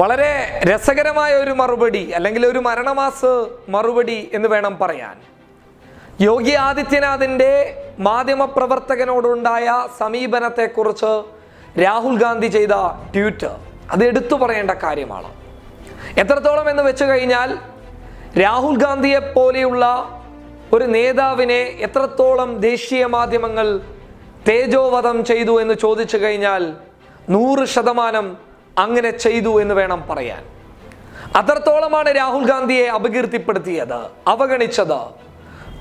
വളരെ രസകരമായ ഒരു മറുപടി അല്ലെങ്കിൽ ഒരു മരണമാസ് മറുപടി എന്ന് വേണം പറയാൻ. യോഗി ആദിത്യനാഥിന്റെ മാധ്യമപ്രവർത്തകനോടുണ്ടായ സമീപനത്തെക്കുറിച്ച് രാഹുൽ ഗാന്ധി ചെയ്ത ട്വീറ്റ് അത് എടുത്തു പറയേണ്ട കാര്യമാണ്. എത്രത്തോളം എന്ന് വെച്ച് കഴിഞ്ഞാൽ രാഹുൽ ഗാന്ധിയെ പോലെയുള്ള ഒരു നേതാവിനെ എത്രത്തോളം ദേശീയ മാധ്യമങ്ങൾ തേജോവധം ചെയ്തു എന്ന് ചോദിച്ചു കഴിഞ്ഞാൽ നൂറ് ശതമാനം അങ്ങനെ ചെയ്തു എന്ന് വേണം പറയാൻ. അത്രത്തോളമാണ് രാഹുൽ ഗാന്ധിയെ അപകീർത്തിപ്പെടുത്തിയത് അവഗണിച്ചത്.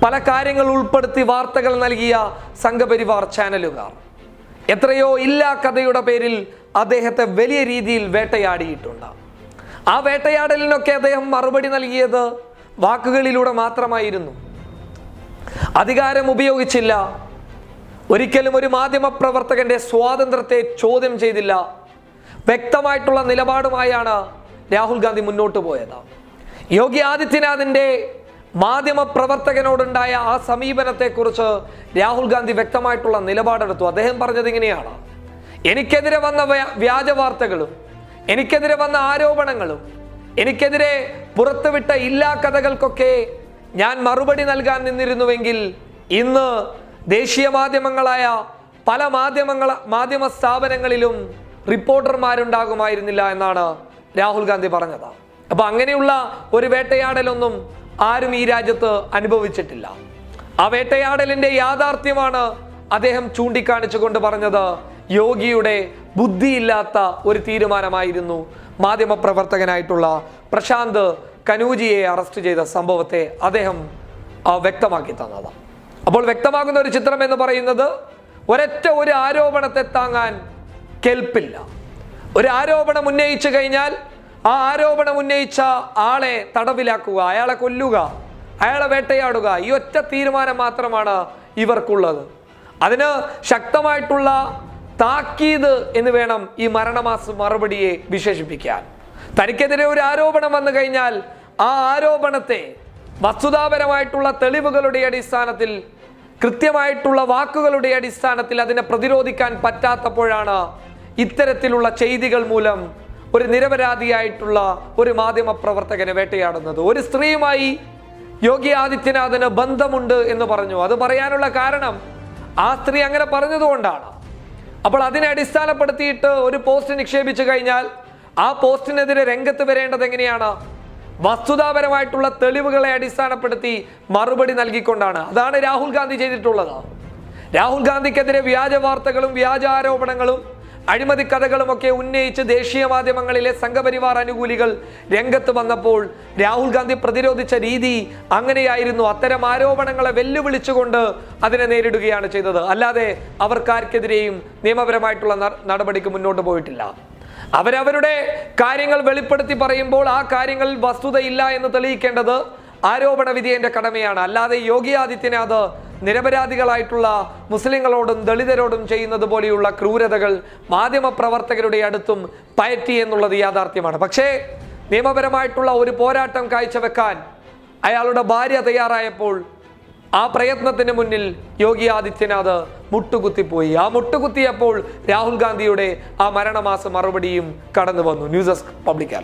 പല കാര്യങ്ങൾ ഉൾപ്പെടുത്തി വാർത്തകൾ നൽകിയ സംഘപരിവാർ ചാനലുകാർ. എത്രയോ ഇല്ലാ കഥയുടെ പേരിൽ അദ്ദേഹത്തെ വലിയ രീതിയിൽ വേട്ടയാടിയിട്ടുണ്ട്. ആ വേട്ടയാടലിനൊക്കെ അദ്ദേഹം മറുപടി നൽകിയത് വാക്കുകളിലൂടെ മാത്രമായിരുന്നു. അധികാരം ഉപയോഗിച്ചില്ല. ഒരിക്കലും ഒരു മാധ്യമ പ്രവർത്തകന്റെ സ്വാതന്ത്ര്യത്തെ ചോദ്യം ചെയ്തില്ല. വ്യക്തമായിട്ടുള്ള നിലപാടുമായാണ് രാഹുൽ ഗാന്ധി മുന്നോട്ട് പോയത്. യോഗി ആദിത്യനാഥിന്റെ മാധ്യമ പ്രവർത്തകനോടുണ്ടായ ആ സമീപനത്തെക്കുറിച്ച് രാഹുൽ ഗാന്ധി വ്യക്തമായിട്ടുള്ള നിലപാടെടുത്തു. അദ്ദേഹം പറഞ്ഞത് ഇങ്ങനെയാണ്. എനിക്കെതിരെ വന്ന വ്യ- വ്യാജ വാർത്തകളും എനിക്കെതിരെ വന്ന ആരോപണങ്ങളും എനിക്കെതിരെ പുറത്തുവിട്ട ഇല്ലാ കഥകൾക്കൊക്കെ ഞാൻ മറുപടി നൽകാൻ നിന്നിരുന്നുവെങ്കിൽ ഇന്ന് ദേശീയ മാധ്യമങ്ങളായ പല മാധ്യമങ്ങള മാധ്യമ സ്ഥാപനങ്ങളിലും റിപ്പോർട്ടർമാരുണ്ടാകുമായിരുന്നില്ല എന്നാണ് രാഹുൽ ഗാന്ധി പറഞ്ഞത്. അപ്പൊ അങ്ങനെയുള്ള ഒരു വേട്ടയാടലൊന്നും ആരും ഈ രാജ്യത്ത് അനുഭവിച്ചിട്ടില്ല. ആ വേട്ടയാടലിന്റെ യാഥാർത്ഥ്യമാണ് അദ്ദേഹം ചൂണ്ടിക്കാണിച്ചുകൊണ്ട് പറഞ്ഞത് യോഗിയുടെ ബുദ്ധിയില്ലാത്ത ഒരു തീരുമാനമായിരുന്നു മാധ്യമപ്രവർത്തകനായിട്ടുള്ള പ്രശാന്ത് കനൂജിയെ അറസ്റ്റ് ചെയ്ത സംഭവത്തെ അദ്ദേഹം വ്യക്തമാക്കി തന്നത്. അപ്പോൾ വ്യക്തമാകുന്ന ഒരു ചിത്രം എന്ന് പറയുന്നത് ഒരൊറ്റ ഒരു ആരോപണത്തെ താങ്ങാൻ കെൽപ്പില്ല ഒരു ആരോപണം ഉന്നയിച്ചു കഴിഞ്ഞാൽ ആ ആരോപണം ഉന്നയിച്ച ആളെ തടവിലാക്കുക അയാളെ കൊല്ലുക അയാളെ വേട്ടയാടുക ഈ ഒറ്റ തീരുമാനം മാത്രമാണ് ഇവർക്കുള്ളത്. അതിന് ശക്തമായിട്ടുള്ള താക്കീത് എന്ന് വേണം ഈ മരണമാസ മറുപടിയെ വിശേഷിപ്പിക്കാൻ. തനിക്കെതിരെ ഒരു ആരോപണം വന്നു കഴിഞ്ഞാൽ ആ ആരോപണത്തെ വസ്തുതാപരമായിട്ടുള്ള തെളിവുകളുടെ അടിസ്ഥാനത്തിൽ കൃത്യമായിട്ടുള്ള വാക്കുകളുടെ അടിസ്ഥാനത്തിൽ അതിനെ പ്രതിരോധിക്കാൻ പറ്റാത്തപ്പോഴാണ് ഇത്തരത്തിലുള്ള ചെയ്തികൾ മൂലം ഒരു നിരപരാധിയായിട്ടുള്ള ഒരു മാധ്യമ പ്രവർത്തകനെ വേട്ടയാടുന്നത്. ഒരു സ്ത്രീയുമായി യോഗി ആദിത്യനാഥിന് ബന്ധമുണ്ട് എന്ന് പറഞ്ഞു. അത് പറയാനുള്ള കാരണം ആ സ്ത്രീ അങ്ങനെ പറഞ്ഞതുകൊണ്ടാണ് അപ്പോൾ അതിനെ അടിസ്ഥാനപ്പെടുത്തിയിട്ട് ഒരു പോസ്റ്റ് നിക്ഷേപിച്ചു കഴിഞ്ഞാൽ ആ പോസ്റ്റിനെതിരെ രംഗത്ത് വരേണ്ടത് എങ്ങനെയാണ്? വസ്തുതാപരമായിട്ടുള്ള തെളിവുകളെ അടിസ്ഥാനപ്പെടുത്തി മറുപടി നൽകിക്കൊണ്ടാണ്. അതാണ് രാഹുൽ ഗാന്ധി ചെയ്തിട്ടുള്ളത്. രാഹുൽ ഗാന്ധിക്കെതിരെ വ്യാജ വാർത്തകളും വ്യാജ ആരോപണങ്ങളും അഴിമതി കഥകളുമൊക്കെ ഉന്നയിച്ച് ദേശീയ മാധ്യമങ്ങളിലെ സംഘപരിവാർ അനുകൂലികൾ രംഗത്ത് വന്നപ്പോൾ രാഹുൽ ഗാന്ധി പ്രതിരോധിച്ച രീതി അങ്ങനെയായിരുന്നു. അത്തരം ആരോപണങ്ങളെ വെല്ലുവിളിച്ചുകൊണ്ട് അതിനെ നേരിടുകയാണ് ചെയ്തത്. അല്ലാതെ അവർക്കാർക്കെതിരെയും നിയമപരമായിട്ടുള്ള നടപടിക്ക് മുന്നോട്ട് പോയിട്ടില്ല. അവരവരുടെ കാര്യങ്ങൾ വെളിപ്പെടുത്തി പറയുമ്പോൾ ആ കാര്യങ്ങളിൽ വസ്തുതയില്ല എന്ന് തെളിയിക്കേണ്ടത് ആരോപണ വിധേയന്റെ കടമയാണ്. അല്ലാതെ യോഗി ആദിത്യനാഥ് നിരപരാധികളായിട്ടുള്ള മുസ്ലിങ്ങളോടും ദളിതരോടും ചെയ്യുന്നത് പോലെയുള്ള ക്രൂരതകൾ മാധ്യമപ്രവർത്തകരുടെ അടുത്തും പയറ്റി എന്നുള്ളത് യാഥാർത്ഥ്യമാണ്. പക്ഷേ നിയമപരമായിട്ടുള്ള ഒരു പോരാട്ടം കാഴ്ചവെക്കാൻ അയാളുടെ ഭാര്യ തയ്യാറായപ്പോൾ ആ പ്രയത്നത്തിന് മുന്നിൽ യോഗി ആദിത്യനാഥ് മുട്ടുകുത്തിപ്പോയി. ആ മുട്ടുകുത്തിയപ്പോൾ രാഹുൽ ഗാന്ധിയുടെ ആ മരണമാസ മറുപടിയും കടന്നു വന്നു ന്യൂസ് ഡെസ്ക് പബ്ലിക്